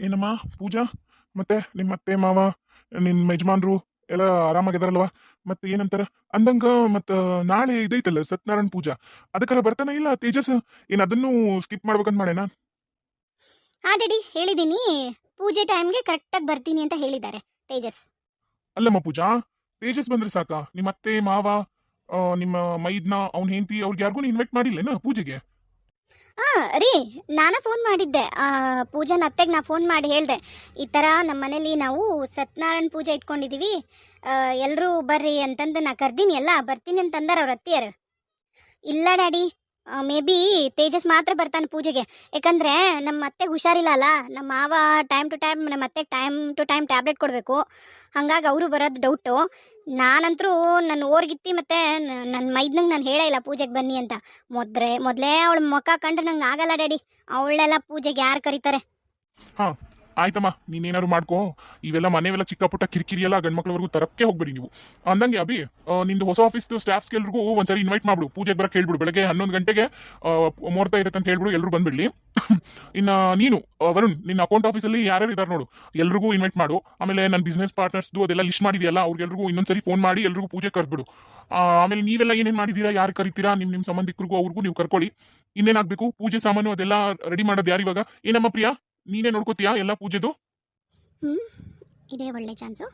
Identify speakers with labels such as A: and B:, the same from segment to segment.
A: ಏನಮ್ಮ? ಪೂಜಾ? ಮತ್ತೆ ನಿಮ್ಮ ಅತ್ತೆ ಮಾವ ನಿಮ್ಮ ಯಜಮಾನ್ರು ಎಲ್ಲ ಆರಾಮಾಗಿದಾರಲ್ವಾ ಮತ್ತೆ ಏನಂತಾರ? ಅಂದಂಗ ಮತ್ತ ನಾಳೆ ಇದೈತಲ್ಲ ಸತ್ಯನಾರಾಯಣ ಪೂಜಾ. ಅದಕ್ಕಾರ ಬರ್ತಾನೆ ಇಲ್ಲ ತೇಜಸ್? ಏನ್ ಅದನ್ನು ಸ್ಕಿಪ್ ಮಾಡ್ಬೇಕಂತ ಮಾಡೇನಾ
B: ಹಾ ಡ್ಯಾಡಿ ಹೇಳಿದ್ದೀನಿ ಪೂಜೆ ಟೈಮ್ಗೆ ಕರೆಕ್ಟಾಗಿ ಬರ್ತೀನಿ ಅಂತ ಹೇಳಿದ್ದಾರೆ ತೇಜಸ್.
A: ಅಲ್ಲಮ್ಮ ಪೂಜಾ ತೇಜಸ್ ಬಂದ್ರೆ ಸಾಕಾ? ನಿಮ್ಮ ಅತ್ತೆ ಮಾವ ಆ, ನಿಮ್ಮ ಮೈದ್ನ ಅವ್ನ ಹೆಂಡತಿ ಅವ್ರಿಗೆ ಯಾರಿಗೂ ಇನ್ವೈಟ್ ಮಾಡಿಲ್ಲೇನ ಪೂಜೆಗೆ?
B: ಹಾ ರೀ ನಾನು ಫೋನ್ ಮಾಡಿದ್ದೆ. ಆ, ಪೂಜಾನ ಅತ್ತೆಗೆ ನಾ ಫೋನ್ ಮಾಡಿ ಹೇಳಿದೆ. ಈ ಥರ ನಮ್ಮ ಮನೇಲಿ ನಾವು ಸತ್ಯನಾರಾಯಣ ಪೂಜೆ ಇಟ್ಕೊಂಡಿದ್ದೀವಿ ಎಲ್ಲರೂ ಬರ್ರಿ ಅಂತಂದು ನಾ ಕರ್ದೀನಿ ಎಲ್ಲ ಬರ್ತೀನಿ ಅಂತಂದಾರ ಅವ್ರ ಅತ್ತಿಯರು. ಇಲ್ಲ ಡ್ಯಾಡಿ ಮೇ ಬಿ ತೇಜಸ್ ಮಾತ್ರ ಬರ್ತಾನೆ ಪೂಜೆಗೆ. ಯಾಕಂದ್ರೆ ನಮ್ಮ ಅತ್ತೆಗೆ ಹುಷಾರಿಲ್ಲ ಅಲ್ಲ ನಮ್ಮ ಮಾವ ಟೈಮ್ ಟು ಟೈಮ್ ನಮ್ಮ ಅತ್ತೆಗೆ ಟೈಮ್ ಟು ಟೈಮ್ ಟ್ಯಾಬ್ಲೆಟ್ ಕೊಡಬೇಕು. ಹಾಗಾಗಿ ಅವರು ಬರೋದು ಡೌಟು ನಾನಂತರೂ ನನ್ನ ಓರ್ಗಿತ್ತಿ ಮತ್ತೆ ನನ್ನ ಮೈದ್ನಂಗೆ ನಾನು ಹೇಳೇ ಇಲ್ಲ ಪೂಜೆಗೆ ಬನ್ನಿ ಅಂತ. ಮೊದ್ರೆ, ಮೊದಲೇ ಅವಳ ಮುಖ ಕಂಡ್ರೆ ನಂಗೆ ಆಗಲ್ಲ ಡ್ಯಾಡಿ. ಅವಳೆಲ್ಲ ಪೂಜೆಗೆ ಯಾರು ಕರೀತಾರೆ?
A: ಆಯ್ತಮ್ಮ ನೀನೇನಾದ್ರು ಮಾಡ್ಕೋ. ಇವೆಲ್ಲ ಮನೆವೆಲ್ಲ ಚಿಕ್ಕ ಪುಟ್ಟ ಕಿರಿಕಿರಿ ಎಲ್ಲ ಗಂಡ್ಮಕ್ಳವರೆಗೂ ತರಕ್ಕೆ ಹೋಗ್ಬೇಡಿ ನೀವು. ಅಂದಂಗೆ ಅಭಿ ನಿಂದು ಹೊಸ ಆಫೀಸ್ ಸ್ಟಾಫ್ಸ್ ಎಲ್ರಿಗೂ ಒಂದ್ಸರಿ ಇನ್ವೈಟ್ ಮಾಡ್ಬಿಡು. ಪೂಜೆಗೆ ಬರಕ್ಕೆ ಹೇಳ್ಬಿಡು. ಬೆಳಗ್ಗೆ ಹನ್ನೊಂದು ಗಂಟೆಗೆ ಮೂರ್ತ ಮುಹೂರ್ತ ಇರುತ್ತೆ ಅಂತ ಹೇಳ್ಬಿಡು. ಎಲ್ಲರೂ ಬಂದ್ಬಿಡ್ಲಿ. ಇನ್ನ ನೀನು ವರುಣ್ ನಿನ್ನ ಅಕೌಂಟ್ ಆಫೀಸಲ್ಲಿ ಯಾರ್ಯಾರು ಇದ್ದಾರೆ ನೋಡು. ಎಲ್ರಿಗೂ ಇನ್ವೈಟ್ ಮಾಡು. ಆಮೇಲೆ ನನ್ನ ಬಿಸ್ನೆಸ್ ಪಾರ್ಟ್ನರ್ಸ್ದು ಅದೆಲ್ಲ ಲಿಸ್ಟ್ ಮಾಡಿದೆಯಲ್ಲ ಅವ್ರಿಗೆಲ್ರಿಗೂ ಇನ್ನೊಂದ್ಸರಿ ಫೋನ್ ಮಾಡಿ ಎಲ್ರಿಗೂ ಪೂಜೆ ಕರ್ಬಿಡು ಆ, ಆಮೇಲೆ ನೀವೆಲ್ಲ ಏನೇನು ಮಾಡಿದ್ದೀರಾ ಯಾರು ಕರಿತೀರಾ ನಿಮ್ಮ ನಿಮ್ಮ ಸಂಬಂಧಿಕರಿಗೂ ಅವ್ರಿಗೂ ನೀವು ಕರ್ಕೊಳ್ಳಿ. ಇನ್ನೇನಾಗಬೇಕು? ಪೂಜೆ ಸಾಮಾನು ಅದೆಲ್ಲ ರೆಡಿ ಮಾಡೋದು ಯಾರು ಇವಾಗ ಏನಮ್ಮ ಪ್ರಿಯಾ? ನೀನೇ ನೋಡ್ಕೋತೀಯಾ ಎಲ್ಲ ಪೂಜೆದು?
B: ಇದೇ ಒಳ್ಳೆ ಚಾನ್ಸು.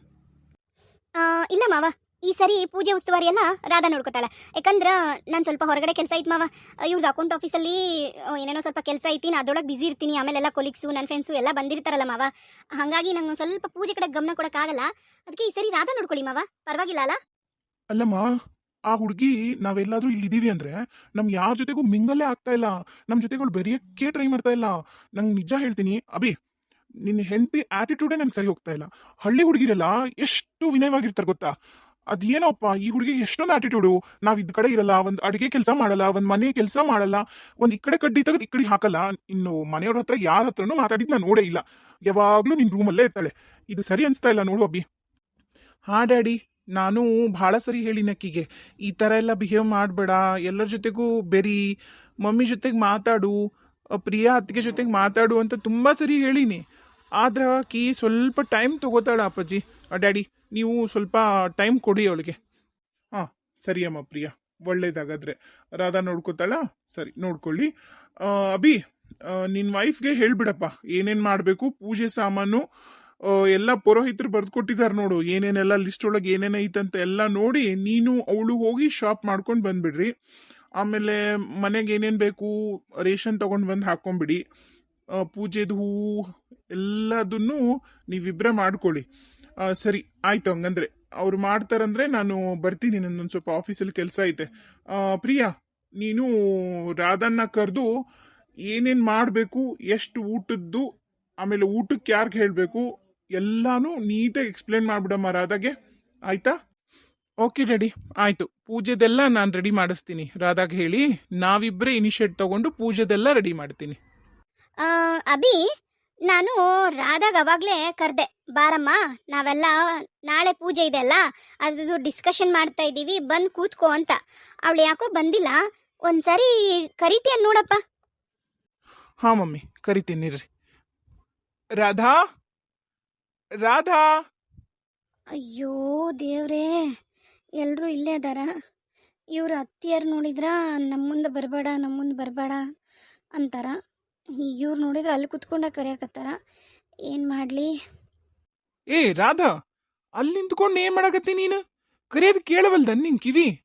B: ಇಲ್ಲ ಮಾವ ಈ ಸರಿ ಪೂಜೆ ಉಸ್ತುವಾರಿ ಎಲ್ಲ ರಾಧಾ ನೋಡ್ಕೋತಾಳೆ. ಯಾಕಂದ್ರೆ ನಾನು ಸ್ವಲ್ಪ ಹೊರಗಡೆ ಕೆಲಸ ಐತಿ ಮಾವ. ಇವ್ರದ್ದು ಅಕೌಂಟ್ ಆಫೀಸಲ್ಲಿ ಏನೇನೋ ಸ್ವಲ್ಪ ಕೆಲಸ ಐತಿ ನಾನು ಅದ್ರೊಳಗೆ ಬಿಸಿ ಇರ್ತೀನಿ ಆಮೇಲೆ ಎಲ್ಲ ಕೊಲೀಗ್ಸು ನನ್ನ ಫ್ರೆಂಡ್ಸು ಎಲ್ಲ ಬಂದಿರ್ತಾರಲ್ಲ ಮಾವ. ಹಾಗಾಗಿ ನಂಗೆ ಸ್ವಲ್ಪ ಪೂಜೆ ಕಡೆ ಗಮನ ಕೊಡೋಕ್ಕಾಗಲ್ಲ ಅದಕ್ಕೆ ಈ ಸರಿ ರಾಧಾ ನೋಡ್ಕೊಳ್ಳಿ ಮಾವ ಪರವಾಗಿಲ್ಲ ಅಲ್ಲ?
A: ಅಲ್ಲಮ್ಮ ಆ ಹುಡುಗಿ ನಾವೆಲ್ಲಾದ್ರೂ ಇಲ್ಲಿ ಇದೀವಿ ಅಂದ್ರೆ ನಮ್ ಯಾರ ಜೊತೆಗೂ ಮಿಂಗಲ್ಲೇ ಆಗ್ತಾ ಇಲ್ಲ. ನಮ್ ಜೊತೆಗಳು ಬೆರೆಯಕ್ಕೆ ಟ್ರೈ ಮಾಡ್ತಾ ಇಲ್ಲ. ನಂಗೆ ನಿಜ ಹೇಳ್ತೀನಿ, ಅಭಿ ನಿನ್ನ ಹೆಂಡತಿ ಆಟಿಟ್ಯೂಡೇ ನಂಗೆ ಸರಿ ಹೋಗ್ತಾ ಇಲ್ಲ. ಹಳ್ಳಿ ಹುಡುಗಿರೆಲ್ಲ ಎಷ್ಟು ವಿನಯವಾಗಿರ್ತಾರೆ ಗೊತ್ತಾ? ಅದೇನೋಪ್ಪ, ಈ ಹುಡುಗಿಗೆ ಎಷ್ಟೊಂದು ಆಟಿಟ್ಯೂಡು ನಾವು ಇದ್ ಕಡೆ ಇರಲ್ಲ, ಒಂದು ಅಡಿಗೆ ಕೆಲಸ ಮಾಡಲ್ಲ, ಒಂದು ಮನೆ ಕೆಲಸ ಮಾಡಲ್ಲ, ಒಂದು ಈ ಕಡೆ ಕಡ್ಡಿ ತೆಗೆದು ಈ ಕಡೆ ಹಾಕಲ್ಲ. ಇನ್ನು ಮನೆಯವ್ರ ಹತ್ರ ಯಾರ ಹತ್ರನೂ ಮಾತಾಡಿದ್ ನಾನು ನೋಡೇ ಇಲ್ಲ. ಯಾವಾಗಲೂ ನಿನ್ನ ರೂಮಲ್ಲೇ ಇರ್ತಾಳೆ. ಇದು ಸರಿ ಅನಿಸ್ತಾ ಇಲ್ಲ ನೋಡು ಅಬ್ಬಿ ಹಾ, ಡ್ಯಾಡಿ. ನಾನು ಭಾಳ ಸರಿ ಹೇಳಿನ ಆಕಿಗೆ ಈ ಥರ ಎಲ್ಲ ಬಿಹೇವ್ ಮಾಡಬೇಡ. ಎಲ್ಲರ ಜೊತೆಗೂ ಬೆರಿ. ಮಮ್ಮಿ ಜೊತೆಗೆ ಮಾತಾಡು. ಪ್ರಿಯ ಅತ್ತಿಗೆ ಜೊತೆಗೆ ಮಾತಾಡು ಅಂತ ತುಂಬ ಸರಿ ಹೇಳಿನಿ. ಆದ್ರೆ ಆಕಿ ಸ್ವಲ್ಪ ಟೈಮ್ ತಗೋತಾಳ ಅಪ್ಪಾಜಿ. ಡ್ಯಾಡಿ, ನೀವು ಸ್ವಲ್ಪ ಟೈಮ್ ಕೊಡಿ ಅವಳಿಗೆ. ಹಾಂ ಸರಿ ಅಮ್ಮ ಪ್ರಿಯಾ. ಒಳ್ಳೇದಾಗಾದ್ರೆ. ರಾಧಾ ನೋಡ್ಕೋತಾಳ? ಸರಿ, ನೋಡ್ಕೊಳ್ಳಿ. ಅಭಿ ನಿನ್ನ ವೈಫ್ಗೆ ಹೇಳ್ಬಿಡಪ್ಪ. ಏನೇನು ಮಾಡಬೇಕು? ಪೂಜೆ ಸಾಮಾನು ಎಲ್ಲ ಪುರೋಹಿತರು ಬರೆದು ಕೊಟ್ಟಿದ್ದಾರೆ ನೋಡು. ಏನೇನೆಲ್ಲ ಲಿಸ್ಟ್ ಒಳಗೆ ಏನೇನ್ ಐತಂತ ಎಲ್ಲ ನೋಡಿ ನೀನು ಅವಳು ಹೋಗಿ ಶಾಪ್ ಮಾಡ್ಕೊಂಡು ಬಂದ್ಬಿಡ್ರಿ. ಆಮೇಲೆ ಮನೆಗೆ ಏನೇನು ಬೇಕು ರೇಷನ್ ತಗೊಂಡು ಬಂದು ಹಾಕೊಂಡ್ಬಿಡಿ ಪೂಜೆದು ಹೂವು ಎಲ್ಲದನ್ನು ನೀವಿಬ್ರೆ ಮಾಡ್ಕೊಳ್ಳಿ. ಸರಿ, ಆಯ್ತು ಹಂಗಂದ್ರೆ. ಅವ್ರು ಮಾಡ್ತಾರಂದ್ರೆ ನಾನು ಬರ್ತೀನಿ ನನ್ನೊಂದು ಸ್ವಲ್ಪ ಆಫೀಸಲ್ಲಿ ಕೆಲಸ ಐತೆ. ಪ್ರಿಯಾ, ನೀನು ರಾಧನ್ನ ಕರೆದು ಏನೇನು ಮಾಡಬೇಕು, ಎಷ್ಟು ಊಟದ್ದು, ಆಮೇಲೆ ಊಟಕ್ಕೆ ಯಾರಿಗೆ ಹೇಳಬೇಕು ಎಲ್ಲಾನು ನೀಟಾಗಿ ಎಕ್ಸ್ಪ್ಲೇನ್ ಮಾಡ್ಬಿಡಮ್ಮ ರಾಧಾಗೆ ಆಯ್ತಾ? ಓಕೆ ರೆಡಿ ಆಯ್ತು. ಪೂಜೆದೆಲ್ಲ ನಾನು ರೆಡಿ ಮಾಡಿಸ್ತೀನಿ. ರಾಧಾಗ ಹೇಳಿ ನಾವಿಬ್ಬರೇ ಇನಿಷಿಯೇಟ್ ತಗೊಂಡು ಪೂಜೆದೆಲ್ಲ ರೆಡಿ ಮಾಡ್ತೀನಿ.
B: ಅಭಿ ನಾನು ರಾಧಾಗ ಅವಾಗಲೇ ಕರೆದೆ ಬಾರಮ್ಮ ನಾವೆಲ್ಲ ನಾಳೆ ಪೂಜೆ ಇದೆ ಅಲ್ಲ ಅದ್ರದ್ದು ಡಿಸ್ಕಷನ್ ಮಾಡ್ತಾ ಇದ್ದೀವಿ ಬಂದು ಕೂತ್ಕೋ ಅಂತ. ಅವಳು ಯಾಕೋ ಬಂದಿಲ್ಲ. ಒಂದ್ಸರಿ ಕರಿತೀಯ ನೋಡಪ್ಪ?
A: ಹಾಂ ಮಮ್ಮಿ ಕರಿತೀನಿ ರೀ ರಾಧಾ? ರಾಧಾ?
B: ಅಯ್ಯೋ ದೇವ್ರೇ ಎಲ್ಲರೂ ಇಲ್ಲೇ ಅದಾರ. ಇವ್ರ ಅತ್ತಿಯರು ನೋಡಿದ್ರ ನಮ್ಮ ಮುಂದೆ ಬರಬೇಡ ನಮ್ಮ ಮುಂದೆ ಬರಬೇಡ ಅಂತಾರ. ಈಗ ಇವ್ರು ನೋಡಿದ್ರೆ ಅಲ್ಲಿ ಕುತ್ಕೊಂಡ ಕರೆಯಕತ್ತಾರ. ಏನು ಮಾಡಲಿ?
A: ಏ ರಾಧಾ ಅಲ್ಲಿ ನಿಂತ್ಕೊಂಡು ಏನ್ ಮಾಡಕತ್ತಿ ನೀನು? ಕರಿಯೋದು ಕೇಳವಲ್ದ ನಿನ್ ಕಿವಿ?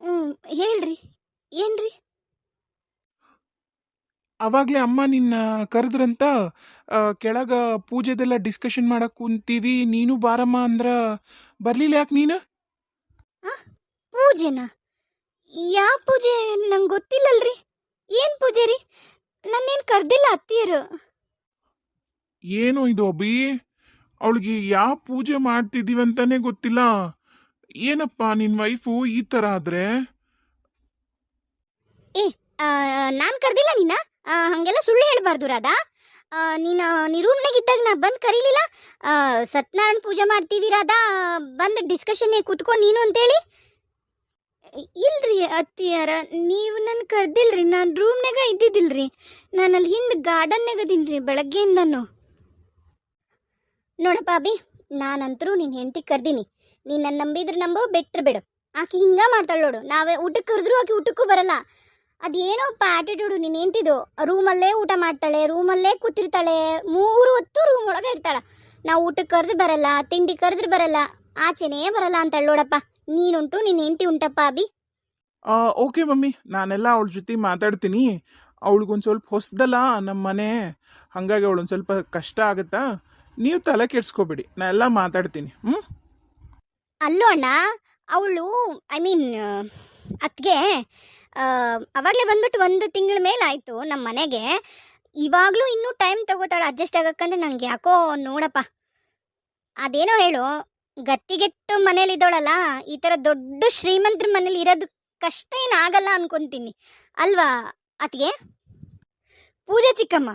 B: ಹ್ಞೂ ಹೇಳ್ರಿ. ಏನ್ರಿ?
A: ಅವಾಗ್ಲೇ ಅಮ್ಮ ನಿನ್ನ ಕರೆದ್ರಂತ ಕೆಳಗೆ ಪೂಜೆದೆಲ್ಲ ಡಿಸ್ಕಷನ್ ಮಾಡಕ್ ಕುಂತೀವಿ ನೀನು ಬಾರಮ್ಮ ಅಂದ್ರ ಬರ್ಲಿಲ್ಲ ಯಾಕೆ ನೀನು?
B: ಪೂಜೆನಾ? ಯಾವ ಪೂಜೆ ನಂಗೆ ಗೊತ್ತಿಲ್ಲಲ್ರಿ. ಏನು ಪೂಜೆ ರೀ? ನನ್ನೇನು ಕರೆದಿಲ್ಲ ಅತ್ತಿಯರು.
A: ಏನು ಇದು ಅಭಿ ಅವಳಿಗೆ ಯಾವ ಪೂಜೆ ಮಾಡ್ತಿದ್ದೀವಿ ಅಂತಾನೆ ಗೊತ್ತಿಲ್ಲ. ಏನಪ್ಪ ನಿನ್ ವೈಫು ಈ ತರ ಆದ್ರೆ?
B: ನಾನು ಕರ್ದಿಲ್ಲ ನಿನ್ನ ಆ, ಹಂಗೆಲ್ಲ ಸುಳ್ಳು ಹೇಳಬಾರ್ದು ರಾಧಾ. ನೀನು, ನೀ ರೂಮ್ನಾಗ ಇದ್ದಾಗ ನಾ ಬಂದು ಕರೀಲಿಲ್ಲ. ಸತ್ಯನಾರಾಯಣ ಪೂಜೆ ಮಾಡ್ತೀವಿ ರಾಧಾ. ಬಂದು ಡಿಸ್ಕಷನ್ ಕೂತ್ಕೊ ನೀನು ಅಂತೇಳಿ. ಇಲ್ರಿ ಅತ್ತಿಯಾರ, ನೀವು ನನ್ನ ಕರ್ದಿಲ್ರಿ, ನಾನು ರೂಮ್ನಾಗ ಇದ್ದಿದ್ದಿಲ್ರಿ. ನಾನು ಅಲ್ಲಿ ಹಿಂದೆ ಗಾರ್ಡನ್ನಾಗ ರೀ ಬೆಳಗ್ಗೆಯಿಂದನು. ನೋಡಪ್ಪ ಅಭಿ, ನಾನಂತರೂ ನಿನ್ನ ಹೆಂಡತಿ ಕರ್ದೀನಿ. ನೀನು ನನ್ನ ನಂಬಿದ್ರೆ ನಂಬೋ, ಬೆಟ್ರ್ ಬಿಡು. ಆಕೆ ಹಿಂಗೆ ಮಾಡ್ತಾಳೆ ನೋಡು. ನಾವೇ ಊಟಕ್ಕೆ ಕರೆದ್ರು ಆಕೆ ಊಟಕ್ಕೂ ಬರಲ್ಲ. ಅದೇನೋಪ್ಪ ಆಟಿಟ್ಯೂಡು ನೀನು ಹೆಂಡ್ತಿದು ರೂಮಲ್ಲೇ ಊಟ ಮಾಡ್ತಾಳೆ ರೂಮಲ್ಲೇ ಕೂತಿರ್ತಾಳೆ ಮೂರು ಹೊತ್ತು ರೂಮ್ ಒಳಗೆ ಇರ್ತಾಳೆ. ನಾವು ಊಟಕ್ಕೆ ಕರೆದು ಬರಲ್ಲ ತಿಂಡಿ ಕರೆದ್ರೆ ಬರಲ್ಲ ಆಚೆನೇ ಬರಲ್ಲ ಅಂತ ನೋಡಪ್ಪ. ನೀನುಂಟು ನಿನ್ನ ಹೆಂಡ್ತಿ ಉಂಟಪ್ಪ ಅಭಿ.
A: ಓಕೆ ಮಮ್ಮಿ ನಾನೆಲ್ಲ ಅವಳ ಜೊತೆ ಮಾತಾಡ್ತೀನಿ. ಅವಳಿಗೊಂದು ಸ್ವಲ್ಪ ಹೊಸದಲ್ಲ ನಮ್ಮ ಮನೆ ಹಾಗಾಗಿ ಅವಳೊಂದು ಸ್ವಲ್ಪ ಕಷ್ಟ ಆಗುತ್ತಾ? ನೀವು ತಲೆ ಕೆಡ್ಸ್ಕೊಬೇಡಿ ನಾನೆಲ್ಲ ಎಲ್ಲ ಮಾತಾಡ್ತೀನಿ ಹ್ಞೂ
B: ಅಲ್ಲೋ ಅಣ್ಣ ಅವಳು ಐ ಮೀನ್ ಅತ್ಗೆ ಅವಾಗಲೇ ಬಂದ್ಬಿಟ್ಟು ಒಂದು ತಿಂಗಳ ಮೇಲೆ ಆಯಿತು ನಮ್ಮ ಮನೆಗೆ. ಇವಾಗಲೂ ಇನ್ನೂ ಟೈಮ್ ತಗೋತಾಳೆ ಅಡ್ಜಸ್ಟ್ ಆಗಕ್ಕಂದ್ರೆ ನಂಗೆ ಯಾಕೋ ನೋಡಪ್ಪ. ಅದೇನೋ ಹೇಳು, ಗತ್ತಿಗೆಟ್ಟು ಮನೇಲಿ ಇದ್ದೋಳಲ್ಲ, ಈ ಥರ ದೊಡ್ಡ ಶ್ರೀಮಂತರ ಮನೇಲಿ ಇರೋದು ಕಷ್ಟ ಏನು ಆಗಲ್ಲ ಅನ್ಕೊಂತೀನಿ. ಅಲ್ವಾ ಅತ್ಗೆ ಪೂಜಾ ಚಿಕ್ಕಮ್ಮ,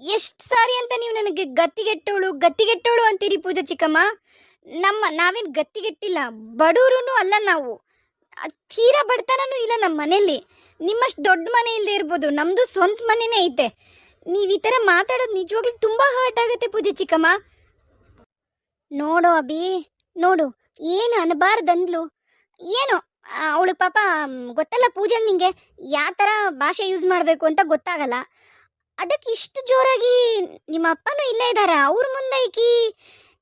B: ಎಷ್ಟು ಸಾರಿ ಅಂತ ನೀವು ನನಗೆ ಗತ್ತಿಗೆಟ್ಟೋಳು ಗತ್ತಿಗೆಟ್ಟೋಳು ಅಂತೀರಿ ಪೂಜಾ ಚಿಕ್ಕಮ್ಮ. ನಮ್ಮ ನಾವೇನು ಗತ್ತಿಗೆಟ್ಟಿಲ್ಲ ಬಡೂರು ಅಲ್ಲ ನಾವು. ತೀರಾ ಬಡತನನೂ ಇಲ್ಲ ನಮ್ಮ ಮನೇಲಿ ನಿಮ್ಮಷ್ಟು ದೊಡ್ಡ ಮನೆ ಇಲ್ಲದೆ ಇರ್ಬೋದು ನಮ್ಮದು ಸ್ವಂತ ಮನೆನೇ ಐತೆ. ನೀವು ಈ ಥರ ಮಾತಾಡೋದು ನಿಜವಾಗ್ಲೂ ತುಂಬ ಹರ್ಟ್ ಆಗುತ್ತೆ ಪೂಜೆ ಚಿಕ್ಕಮ್ಮ. ನೋಡು ಅಭಿ, ನೋಡು, ಏನು ಅನ್ಬಾರ್ದಂದ್ಲು ಏನು, ಅವಳು ಪಾಪ ಗೊತ್ತಲ್ಲ ಪೂಜೆ ನಿಂಗೆ, ಯಾವ ಥರ ಭಾಷೆ ಯೂಸ್ ಮಾಡಬೇಕು ಅಂತ ಗೊತ್ತಾಗಲ್ಲ. ಅದಕ್ಕೆ ಇಷ್ಟು ಜೋರಾಗಿ ನಿಮ್ಮ ಅಪ್ಪನೂ ಇಲ್ಲೇ ಇದ್ದಾರೆ ಅವ್ರ ಮುಂದೆ ಈಕಿ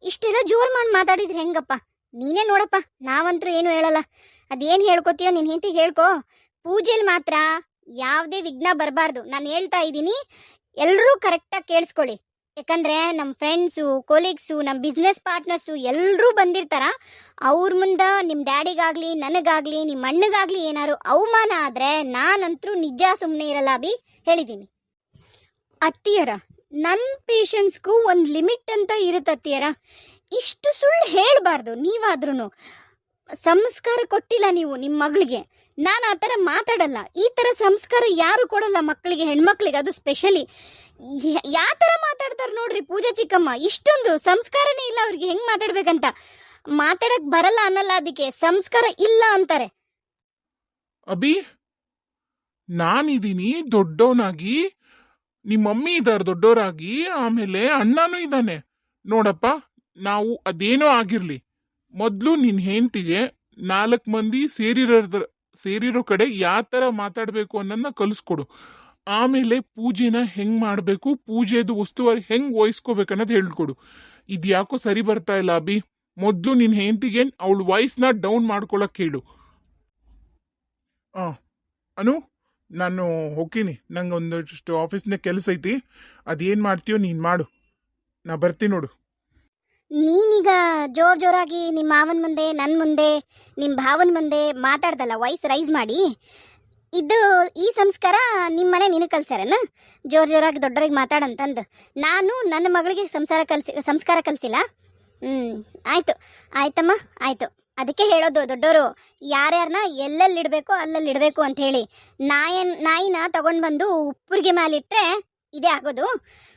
B: ಇಷ್ಟೆಲ್ಲ ಜೋರು ಮಾಡಿ ಮಾತಾಡಿದ್ರೆ ಹೆಂಗಪ್ಪ? ನೀನೇ ನೋಡಪ್ಪ, ನಾವಂತರೂ ಏನು ಹೇಳಲ್ಲ. ಅದೇನು ಹೇಳ್ಕೊತೀಯೋ ನೀನು ಹೆಂಡತಿ ಹೇಳ್ಕೊ. ಪೂಜೆಲಿ ಮಾತ್ರ ಯಾವುದೇ ವಿಘ್ನ ಬರಬಾರ್ದು. ನಾನು ಹೇಳ್ತಾ ಇದ್ದೀನಿ ಎಲ್ಲರೂ ಕರೆಕ್ಟಾಗಿ ಕೇಳಿಸ್ಕೊಳ್ಳಿ. ಯಾಕಂದ್ರೆ ನಮ್ಮ ಫ್ರೆಂಡ್ಸು ಕೊಲೀಗ್ಸು ನಮ್ಮ ಬಿಸ್ನೆಸ್ ಪಾರ್ಟ್ನರ್ಸು ಎಲ್ಲರೂ ಬಂದಿರ್ತಾರ. ಅವ್ರ ಮುಂದೆ ನಿಮ್ಮ ಡ್ಯಾಡಿಗಾಗಲಿ, ನನಗಾಗಲಿ ನಿಮ್ಮ ಅಣ್ಣಗಾಗಲಿ ಏನಾದ್ರು ಅವಮಾನ ಆದರೆ ನಾನಂತರೂ ನಿಜ ಸುಮ್ಮನೆ ಇರಲ್ಲ ಅಭಿ ಹೇಳಿದ್ದೀನಿ ಅತ್ತಿಯರ ನನ್ನ ಪೇಷನ್ಸ್ಗೂ ಒಂದು ಲಿಮಿಟ್ ಅಂತ ಇರುತ್ತೆ ಅತ್ತಿಯರ. ಇಷ್ಟು ಸುಳ್ಳು ಹೇಳಬಾರ್ದು ನೀವಾದ್ರೂ ಸಂಸ್ಕಾರ ಕೊಟ್ಟಿಲ್ಲ ನೀವು ನಿಮ್ಮ ಮಗಳಿಗೆ. ನಾನು ಆ ಥರ ಮಾತಾಡಲ್ಲ. ಈ ಥರ ಸಂಸ್ಕಾರ ಯಾರು ಕೊಡಲ್ಲ ಮಕ್ಕಳಿಗೆ ಹೆಣ್ಮಕ್ಳಿಗೆ? ಅದು ಸ್ಪೆಷಲಿ ಯಾವ ಥರ ಮಾತಾಡ್ತಾರೆ ನೋಡ್ರಿ ಪೂಜಾ ಚಿಕ್ಕಮ್ಮ? ಇಷ್ಟೊಂದು ಸಂಸ್ಕಾರನೇ ಇಲ್ಲ ಅವ್ರಿಗೆ. ಹೆಂಗೆ ಮಾತಾಡ್ಬೇಕಂತ? ಮಾತಾಡಕ್ ಬರಲ್ಲ ಅನ್ನಲ್ಲ ಅದಕ್ಕೆ. ಸಂಸ್ಕಾರ ಇಲ್ಲ ಅಂತಾರೆ.
A: ಅಭಿ ನಾನಿದ್ದೀನಿ ದೊಡ್ಡವನಾಗಿ ನಿಮ್ಮ ಮಮ್ಮಿ ಇದ್ದಾರೆ ದೊಡ್ಡವರಾಗಿ, ಆಮೇಲೆ ಅಣ್ಣನೂ ಇದ್ದಾನೆ. ನೋಡಪ್ಪ, ನಾವು ಅದೇನೋ ಆಗಿರ್ಲಿ. ಮೊದಲು ನಿನ್ನ ಹೆಂಡತಿಗೆ ನಾಲ್ಕು ಮಂದಿ ಸೇರಿರೋ ಸೇರಿರೋ ಕಡೆ ಯಾವ ಥರ ಮಾತಾಡಬೇಕು ಅನ್ನೋದನ್ನ ಕಲಿಸ್ಕೊಡು. ಆಮೇಲೆ ಪೂಜೆನ ಹೆಂಗ್ ಮಾಡಬೇಕು, ಪೂಜೆದು ವಸ್ತುವಾರಿ ಹೆಂಗ್ ವಹಿಸ್ಕೋಬೇಕು ಅನ್ನೋದು ಹೇಳ್ಕೊಡು. ಇದು ಯಾಕೋ ಸರಿ ಬರ್ತಾ ಇಲ್ಲ ಅಭಿ. ಮೊದಲು ನಿನ್ನ ಹೆಂಡತಿಗೆ ಅವಳ ವಾಯ್ಸ್ನ ಡೌನ್ ಮಾಡ್ಕೊಳಕ್ ಹೇಳು ಹಾಂ ಅನು, ನಾನು ಹೋಗ್ತೀನಿ. ನಂಗೆ ಒಂದಷ್ಟು ಆಫೀಸ್ನ ಕೆಲಸ ಐತಿ ಅದೇನು ಮಾಡ್ತೀಯೋ ನೀನು ಮಾಡು. ನಾ ಬರ್ತೀನಿ ನೋಡು.
B: ನೀನೀಗ ಜೋರ್ ಜೋರಾಗಿ ನಿಮ್ಮ ಮಾವನ ಮುಂದೆ ನನ್ನ ಮುಂದೆ ನಿಮ್ಮ ಭಾವನ ಮುಂದೆ ಮಾತಾಡ್ದಲ್ಲ ವಾಯ್ಸ್ ರೈಸ್ ಮಾಡಿ. ಇದು ಈ ಸಂಸ್ಕಾರ ನಿಮ್ಮ ಮನೆ ನಿನಗೆ ಕಲ್ಸ್ಯಾರನ? ಜೋರ್ ಜೋರಾಗಿ ದೊಡ್ಡರಿಗೆ ಮಾತಾಡಂತಂದು. ನಾನು ನನ್ನ ಮಗಳಿಗೆ ಸಂಸಾರ ಕಲ್ಸಿ, ಸಂಸ್ಕಾರ ಕಲಿಸಿಲ್ಲ? ಹ್ಞೂ ಆಯಿತು, ಆಯ್ತಮ್ಮ, ಆಯಿತು. ಅದಕ್ಕೆ ಹೇಳೋದು ದೊಡ್ಡವರು ಯಾರ್ಯಾರನ್ನ ಎಲ್ಲೆಲ್ಲಿ ಇಡಬೇಕು ಅಲ್ಲಲ್ಲಿ ಇಡಬೇಕು ಅಂತ ಹೇಳಿ. ನಾಯನ್, ನಾಯಿನ ತಗೊಂಡು ಬಂದು ಉಪ್ಪುರಿಗೆ ಮ್ಯಾಲಿಟ್ಟರೆ ಇದೇ ಆಗೋದು.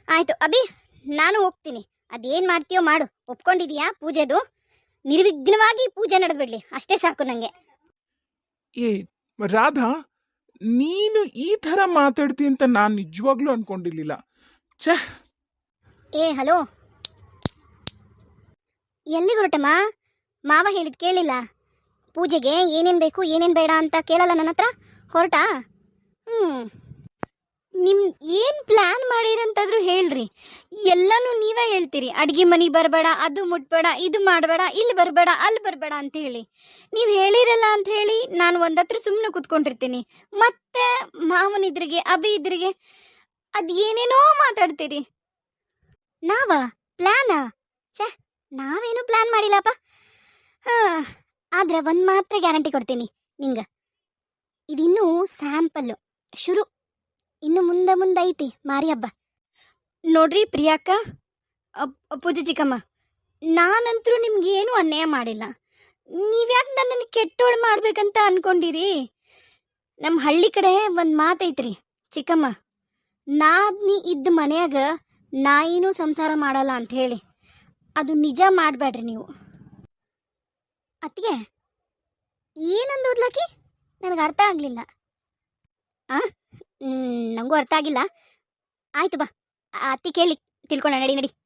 B: ಆಯಿತು, ಅಭಿ, ನಾನು ಹೋಗ್ತೀನಿ. ಅದೇನು ಮಾಡ್ತೀಯೋ ಮಾಡು. ಒಪ್ಕೊಂಡಿದೀಯಾ ಪೂಜೆದು? ನಿರ್ವಿಘ್ನವಾಗಿ ಪೂಜೆ ನಡೆದ್ಬಿಡ್ಲಿ. ಅಷ್ಟೇ ಸಾಕು ನನಗೆ
A: ಏ ರಾಧಾ ನೀನು ಈ ಥರ ಮಾತಾಡ್ತಿ ಅಂತ ನಾನು ನಿಜವಾಗ್ಲೂ ಅನ್ಕೊಂಡಿರ್ಲಿಲ್ಲ. ಛೇ.
B: ಏ ಹಲೋ. ಎಲ್ಲಿಗೆ ಹೊರಟಮ್ಮ? ಮಾವ ಹೇಳಿದ್ ಕೇಳಿಲ್ಲ. ಪೂಜೆಗೆ ಏನೇನು ಬೇಕು ಏನೇನು ಬೇಡ ಅಂತ ಕೇಳಲ್ಲ ನನ್ನ ಹತ್ರ ಹೊರಟಾ? ಹ್ಞೂ ನಿಮ್ ಏನು ಪ್ಲ್ಯಾನ್ ಮಾಡಿರಂತಾದ್ರು ಹೇಳ್ರಿ. ಎಲ್ಲನೂ ನೀವೇ ಹೇಳ್ತೀರಿ. ಅಡ್ಗೆ ಮನೆ ಬರಬೇಡ, ಅದು ಮುಟ್ಬೇಡ, ಇದು ಮಾಡಬೇಡ, ಇಲ್ಲಿ ಬರಬೇಡ, ಅಲ್ಲಿ ಬರಬೇಡ ಅಂತ ಹೇಳಿ. ನೀವು ಹೇಳಿರಲ್ಲ ಅಂತ ಹೇಳಿ ನಾನು ಒಂದತ್ರ ಸುಮ್ಮನೆ ಕೂತ್ಕೊಂಡಿರ್ತೀನಿ. ಮತ್ತೆ ಮಾವನ ಇದ್ರಿಗೆ, ಅಭಿ ಇದ್ರಿಗೆ ಅದು ಏನೇನೋ ಮಾತಾಡ್ತೀರಿ. ನಾವ? ಪ್ಲಾನ್ ಛೇ, ನಾವೇನು ಪ್ಲಾನ್ ಮಾಡಿಲ್ಲಪ್ಪ. ಆದ್ರೆ ಒಂದು ಮಾತ್ರ ಗ್ಯಾರಂಟಿ ಕೊಡ್ತೀನಿ ನಿಂಗ. ಇದಿನ್ನೂ ಸ್ಯಾಂಪಲ್ಲು ಶುರು. ಇನ್ನು ಮುಂದೆ ಮುಂದೆ ಐತಿ ಮಾರಿ ಹಬ್ಬ. ನೋಡ್ರಿ ಪ್ರಿಯಾಕ ಪೂಜೆ ಚಿಕ್ಕಮ್ಮ, ನಾನಂತರೂ ನಿಮ್ಗೆ ಏನೂ ಅನ್ಯಾಯ ಮಾಡಿಲ್ಲ. ನೀವ್ಯಾಕೆ ನನ್ನನ್ನು ಕೆಟ್ಟೋಳು ಮಾಡ್ಬೇಕಂತ ಅನ್ಕೊಂಡಿರಿ? ನಮ್ಮ ಹಳ್ಳಿ ಕಡೆ ಒಂದು ಮಾತೈತ್ರಿ, ಚಿಕ್ಕಮ್ಮ, ನಾದ್ನಿ ಇದ್ದ ಮನ್ಯಾಗ ನಾಯಿನೂ ಸಂಸಾರ ಮಾಡಲ್ಲ ಅಂತ ಹೇಳಿ. ಅದು ನಿಜ ಮಾಡಬೇಡ್ರಿ ನೀವು. ಅತ್ತಿಗೆ ಏನಂದು ಓದ್ಲಾಕಿ ನನಗೆ ಅರ್ಥ ಆಗಲಿಲ್ಲ. ಆ? ನನಗೂ ಅರ್ಥ ಆಗಿಲ್ಲ. ಆಯ್ತು ಬಾ ಅತ್ತಿ ಕೇಳಿ ತಿಳ್ಕೊಳ್ಳೋಣ ನಡಿ ನಡಿ.